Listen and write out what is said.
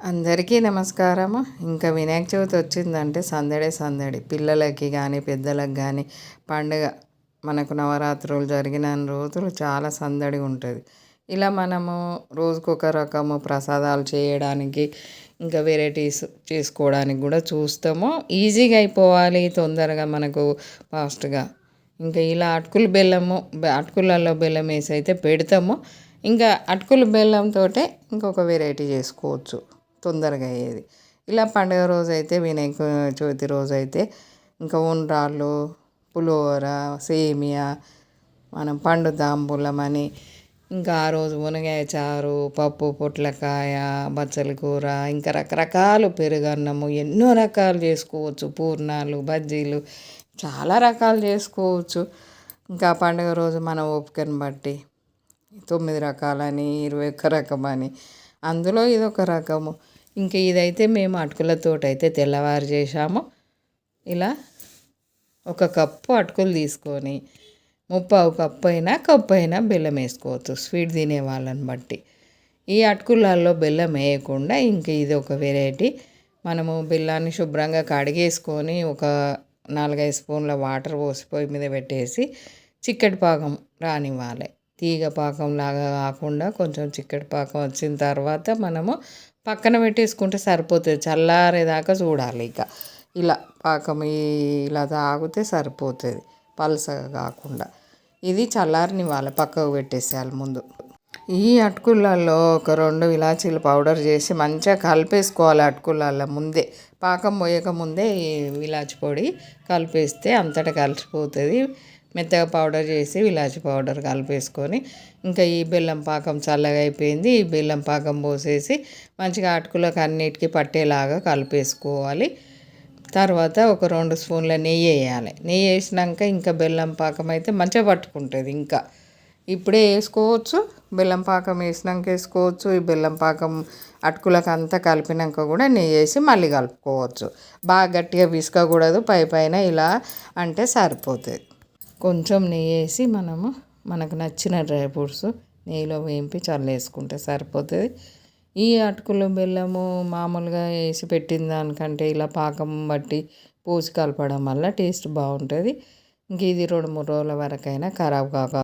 అందరికీ నమస్కారము. ఇంకా వినాయక చవితి వచ్చిందంటే సందడే సందడి. పిల్లలకి కానీ పెద్దలకు కానీ పండుగ మనకు నవరాత్రులు జరిగిన రోజులు చాలా సందడి ఉంటుంది. ఇలా మనము రోజుకొక రకము ప్రసాదాలు చేయడానికి ఇంకా వెరైటీస్ చేసుకోవడానికి కూడా చూస్తాము. ఈజీగా అయిపోవాలి తొందరగా మనకు ఫాస్ట్గా. ఇంకా ఇలా అటుకులు బెల్లము అటుకులలో బెల్లం వేసి అయితే పెడతాము. ఇంకా అటుకులు బెల్లంతో ఇంకొక వెరైటీ చేసుకోవచ్చు. తొందరగా అయ్యేది. ఇలా పండుగ రోజు అయితే వినాయక చవితి రోజు అయితే ఇంకా ఉండ్రాళ్ళు పులిహోర సేమియా మనం పండు తాంబూలం అని ఇంకా ఆ రోజు మునగాయ చారు పప్పు పొట్లకాయ బచ్చల కూర ఇంకా రకరకాలు పెరుగన్నము ఎన్నో రకాలు చేసుకోవచ్చు. పూర్ణాలు బజ్జీలు చాలా రకాలు చేసుకోవచ్చు. ఇంకా పండుగ రోజు మన ఓపికను బట్టి తొమ్మిది రకాలని ఇరవై ఒక్క రకమని అందులో ఇది ఒక రకము. ఇంకా ఇదైతే మేము అటుకులతోటి అయితే తెల్లవారు చేసాము ఇలా ఒక కప్పు అటుకులు తీసుకొని ముప్పావు కప్పు అయినా కప్పు అయినా బెల్లం వేసుకోవచ్చు. స్వీట్ తినే వాళ్ళని బట్టి. ఈ అటుకులలో బెల్లం వేయకుండా ఇంక ఇది ఒక వెరైటీ. మనము బెల్లాన్ని శుభ్రంగా కడిగేసుకొని ఒక నాలుగైదు స్పూన్ల వాటర్ పోసి పొయ్యి మీద పెట్టేసి చిక్కటి పాకం రానివ్వాలి. తీగ పాకం లాగా కాకుండా కొంచెం చిక్కటి పాకం వచ్చిన తర్వాత మనము పక్కన పెట్టేసుకుంటే సరిపోతుంది. చల్లారేదాకా చూడాలి ఇక. ఇలా పాకం ఇలా తాగితే సరిపోతుంది. పలసగా కాకుండా. ఇది చల్లారనివ్వాలి పక్కకు పెట్టేసేయాలి ముందు. ఈ అటుకులలో ఒక రెండు ఇలాచీలు పౌడర్ చేసి మంచిగా కలిపేసుకోవాలి అటుకులలో ముందే. పాకం పోయక ముందే ఇలాచి పొడి కలిపేస్తే అంతటా కలిసిపోతుంది. మెత్తగా పౌడర్ చేసి ఇలాచి పౌడర్ కలిపేసుకొని ఇంకా ఈ బెల్లం పాకం చల్లగా అయిపోయింది. ఈ బెల్లం పాకం పోసేసి మంచిగా అటుకులకు అన్నిటికీ పట్టేలాగా కలిపేసుకోవాలి. తర్వాత ఒక రెండు స్పూన్ల నెయ్యి వేయాలి. నెయ్యి వేసినాక ఇంకా బెల్లం పాకం అయితే మంచిగా పట్టుకుంటుంది ఇంకా. ఇప్పుడే వేసుకోవచ్చు. బెల్లం పాకం వేసినాక వేసుకోవచ్చు. ఈ బెల్లం పాకం అటుకులకు అంతా కలిపినాక కూడా నెయ్యి వేసి మళ్ళీ కలుపుకోవచ్చు. బాగా గట్టిగా విసుకకూడదు. పై పైన ఇలా అంటే సరిపోతుంది. కొంచెం నెయ్యి వేసి మనము మనకు నచ్చిన డ్రై ఫ్రూట్స్ నెయ్యిలో వేంపి చల్లేసుకుంటే సరిపోతుంది. ఈ అటుకులు బెల్లము మామూలుగా వేసి పెట్టిన దానికంటే ఇలా పాకం బట్టి పోసి కలపడం వల్ల టేస్ట్ బాగుంటుంది. ఇంక ఇది రెండు మూడు రోజుల వరకైనా ఖరాబ్ కాక